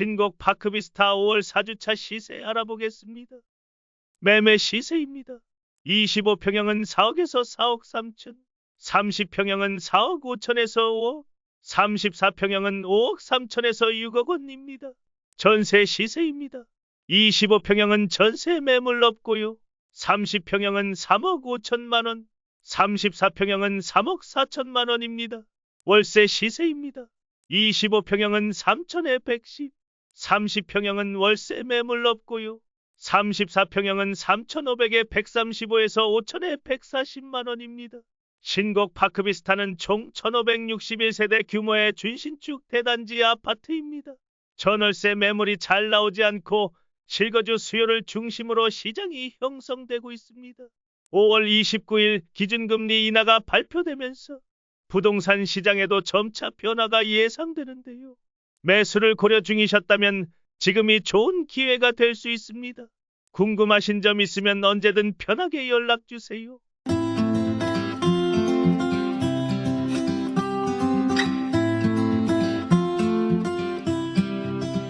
신곡 파크비스타 5월 4주차 시세 알아보겠습니다. 매매 시세입니다. 25평형은 4억에서 4억 3천, 30평형은 4억 5천에서 5억, 34평형은 5억 3천에서 6억 원입니다. 전세 시세입니다. 25평형은 전세 매물 없고요. 30평형은 3억 5천만 원, 34평형은 3억 4천만 원입니다. 월세 시세입니다. 25평형은 3천에 110, 30평형은 월세 매물 없고요. 34평형은 3,500에 135에서 5천에 140만 원입니다. 신곡 파크비스타는 총 1,561세대 규모의 준신축 대단지 아파트입니다. 전월세 매물이 잘 나오지 않고 실거주 수요를 중심으로 시장이 형성되고 있습니다. 5월 29일 기준금리 인하가 발표되면서 부동산 시장에도 점차 변화가 예상되는데요. 매수를 고려 중이셨다면 지금이 좋은 기회가 될 수 있습니다. 궁금하신 점 있으면 언제든 편하게 연락 주세요.